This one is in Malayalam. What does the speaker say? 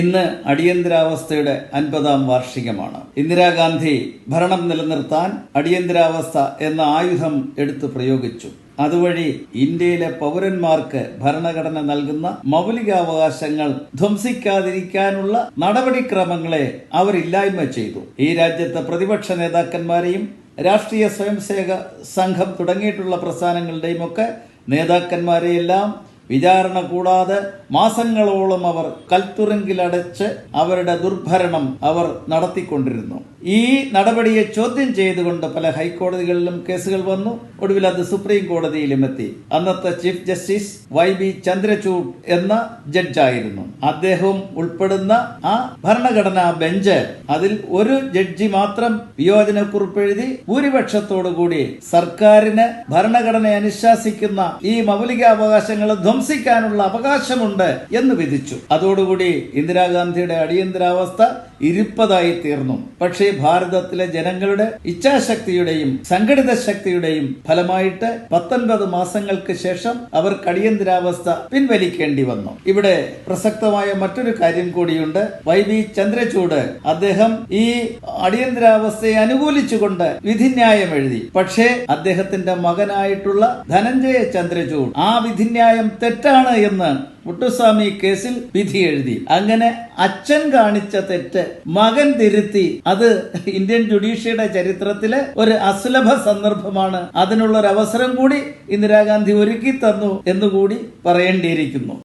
ഇന്ന് അടിയന്തരാവസ്ഥയുടെ അൻപതാം വാർഷികമാണ്. ഇന്ദിരാഗാന്ധി ഭരണം നിലനിർത്താൻ അടിയന്തരാവസ്ഥ എന്ന ആയുധം എടുത്തു പ്രയോഗിച്ചു. അതുവഴി ഇന്ത്യയിലെ പൗരന്മാർക്ക് ഭരണഘടന നൽകുന്ന മൗലികാവകാശങ്ങൾ ധ്വംസിക്കാതിരിക്കാനുള്ള നടപടിക്രമങ്ങളെ അവരില്ലായ്മ ചെയ്തു. ഈ രാജ്യത്തെ പ്രതിപക്ഷ നേതാക്കന്മാരെയും രാഷ്ട്രീയ സ്വയംസേവക സംഘം തുടങ്ങിയിട്ടുള്ള പ്രസ്ഥാനങ്ങളുടെയും ഒക്കെ നേതാക്കന്മാരെയെല്ലാം വിചാരണ കൂടാതെ മാസങ്ങളോളം അവർ കൽത്തുറങ്കിലടച്ച് അവരുടെ ദുർഭരണം അവർ നടത്തിക്കൊണ്ടിരുന്നു. ഈ നടപടിയെ ചോദ്യം ചെയ്തുകൊണ്ട് പല ഹൈക്കോടതികളിലും കേസുകൾ വന്നു. ഒടുവിൽ അത് സുപ്രീം കോടതിയിലും എത്തി. അന്നത്തെ chief justice Y B Chandrachud എന്ന ജഡ്ജായിരുന്നു. അദ്ദേഹവും ഉൾപ്പെടുന്ന ആ ഭരണഘടനാ ബെഞ്ച് അതിൽ ഒരു ജഡ്ജി മാത്രം വിയോജനക്കുറിപ്പ് എഴുതി ഭൂരിപക്ഷത്തോടുകൂടി സർക്കാരിന് ഭരണഘടന അനുശാസിക്കുന്ന ഈ മൗലികാവകാശങ്ങൾ ധ്വംസിക്കാനുള്ള അവകാശമുണ്ട് എന്ന് വിധിച്ചു. അതോടുകൂടി ഇന്ദിരാഗാന്ധിയുടെ അടിയന്തരാവസ്ഥ ഇരിപ്പതായി തീർന്നു പക്ഷേ ഭാരതത്തിലെ ജനങ്ങളുടെ ഇച്ഛാശക്തിയുടെയും സംഘടിത ശക്തിയുടെയും ഫലമായിട്ട് പത്തൊൻപത് മാസങ്ങൾക്ക് ശേഷം അവർ കടിയന്തരാവസ്ഥ പിൻവലിക്കേണ്ടി വന്നു. ഇവിടെ പ്രസക്തമായ മറ്റൊരു കാര്യം കൂടിയുണ്ട്. വൈ വി ചന്ദ്രചൂട് അദ്ദേഹം ഈ അടിയന്തരാവസ്ഥയെ അനുകൂലിച്ചുകൊണ്ട് വിധിന്യായം എഴുതി. പക്ഷേ അദ്ദേഹത്തിന്റെ മകനായിട്ടുള്ള ധനഞ്ജയ ചന്ദ്രചൂട് ആ വിധിന്യായം തെറ്റാണ് എന്ന് മുട്ടുസ്വാമി കേസിൽ വിധി എഴുതി. അങ്ങനെ അച്ഛൻ കാണിച്ച തെറ്റ് മകൻ തിരുത്തി. അത് ഇന്ത്യൻ ജുഡീഷ്യയുടെ ചരിത്രത്തിലെ ഒരു അസുലഭ സന്ദർഭമാണ്. അതിനുള്ള ഒരു അവസരം കൂടി ഇന്ദിരാഗാന്ധി ഒരുക്കി തന്നു എന്നുകൂടി പറയേണ്ടിയിരിക്കുന്നു.